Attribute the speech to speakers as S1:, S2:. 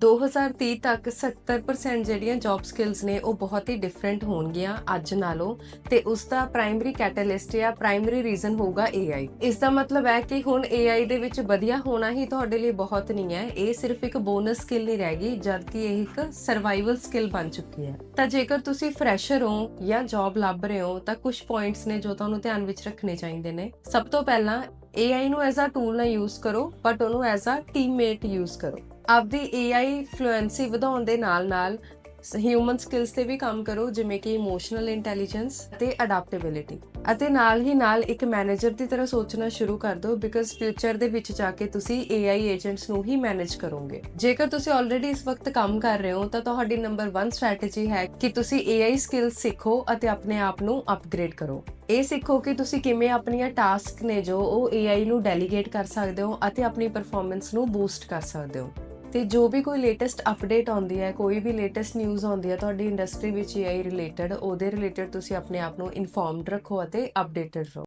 S1: 2030 ਤੱਕ 70% ਜਿਹੜੀਆਂ job skills ਨੇ ਉਹ ਬਹੁਤ ਹੀ ਡਿਫਰੈਂਟ ਹੋਣਗੀਆਂ ਅੱਜ ਨਾਲੋਂ ਤੇ ਉਸ ਦਾ ਪ੍ਰਾਇਮਰੀ ਕੈਟਾਲਿਸਟ ਜਾਂ ਪ੍ਰਾਇਮਰੀ ਰੀਜ਼ਨ ਹੋਊਗਾ AI ਇਸ ਦਾ ਮਤਲਬ ਹੈ ਕਿ ਹੁਣ AI ਦੇ ਵਿੱਚ ਵਧੀਆ ਹੋਣਾ ਹੀ ਤੁਹਾਡੇ ਲਈ ਬਹੁਤ ਨਹੀਂ ਹੈ। ਇਹ ਸਿਰਫ ਇੱਕ ਬੋਨਸ ਸਕਿੱਲ ਨਹੀਂ ਰਹਿ ਗਈ, ਜਦਕਿ ਇਹ ਇੱਕ ਸਰਵਾਈਵਲ ਸਕਿੱਲ ਬਣ ਚੁੱਕੀ ਹੈ। ਤਾਂ ਜੇਕਰ ਤੁਸੀਂ ਫਰੈਸ਼ਰ ਹੋ ਜਾਂ ਜੌਬ ਲੱਭ ਰਹੇ ਹੋ, ਤਾਂ ਕੁਝ ਪੁਆਇੰਟਸ ਨੇ ਜੋ ਤੁਹਾਨੂੰ ਧਿਆਨ ਵਿੱਚ ਰੱਖਣੇ ਚਾਹੀਦੇ ਨੇ। ਸਭ ਤੋਂ ਪਹਿਲਾਂ AI ਨੂੰ ਐਜ਼ ਅ ਟੂਲ ਨਾ ਯੂਜ਼ ਕਰੋ ਬਟ ਉਹਨੂੰ ਐਜ਼ ਅ ਟੀਮਮੇਟ ਯੂਜ਼ ਕਰੋ। ਆਪਦੀ AI ਫਲੂਐਂਸੀ ਵਧਾਉਣ ਦੇ ਨਾਲ-ਨਾਲ ਹਿਊਮਨ ਸਕਿੱਲਸ ਤੇ ਵੀ ਕੰਮ ਕਰੋ, ਜਿਵੇਂ ਕਿ ਇਮੋਸ਼ਨਲ ਇੰਟੈਲੀਜੈਂਸ ਤੇ ਅਡਾਪਟੇਬਿਲਿਟੀ ਅਤੇ ਨਾਲ ਹੀ ਨਾਲ ਇੱਕ ਮੈਨੇਜਰ ਦੀ ਤਰ੍ਹਾਂ ਸੋਚਣਾ ਸ਼ੁਰੂ ਕਰ ਦਿਓ ਬਿਕਾਜ਼ ਫਿਊਚਰ ਦੇ ਵਿੱਚ ਜਾ ਕੇ ਤੁਸੀਂ AI ਏਜੰਟਸ ਨੂੰ ਹੀ ਮੈਨੇਜ ਕਰੋਗੇ। ਜੇਕਰ ਤੁਸੀਂ ਆਲਰੇਡੀ ਇਸ ਵਕਤ ਕੰਮ ਕਰ ਰਹੇ ਹੋ, ਤਾਂ ਤੁਹਾਡੀ ਨੰਬਰ 1 ਸਟ੍ਰੈਟੇਜੀ ਹੈ ਕਿ ਤੁਸੀਂ AI ਸਕਿੱਲ ਸਿੱਖੋ ਅਤੇ ਆਪਣੇ ਆਪ ਨੂੰ ਅਪਗ੍ਰੇਡ ਕਰੋ। ਇਹ ਸਿੱਖੋ ਕਿ ਤੁਸੀਂ ਕਿਵੇਂ ਆਪਣੀਆਂ ਟਾਸਕ ਨੇ ਜੋ ਉਹ AI ਨੂੰ ਡੈਲੀਗੇਟ ਕਰ ਸਕਦੇ ਹੋ ਅਤੇ ਆਪਣੀ ਪਰਫਾਰਮੈਂਸ ਨੂੰ ਬੂਸਟ ਕਰ ਸਕਦੇ ਹੋ। ਤੇ ਜੋ ਵੀ ਕੋਈ ਲੇਟੈਸਟ ਅਪਡੇਟ ਆਉਂਦੀ ਹੈ, ਕੋਈ ਵੀ ਲੇਟੈਸਟ ਨਿਊਜ਼ ਆਉਂਦੀ ਹੈ, ਤੁਹਾਡੀ ਇੰਡਸਟਰੀ ਵਿੱਚ AI ਰਿਲੇਟਡ ਉਹਦੇ ਰਿਲੇਟਡ ਤੁਸੀਂ ਆਪਣੇ ਆਪ ਨੂੰ ਇਨਫੋਰਮਡ ਰੱਖੋ ਅਤੇ ਅਪਡੇਟਡ ਰਹੋ।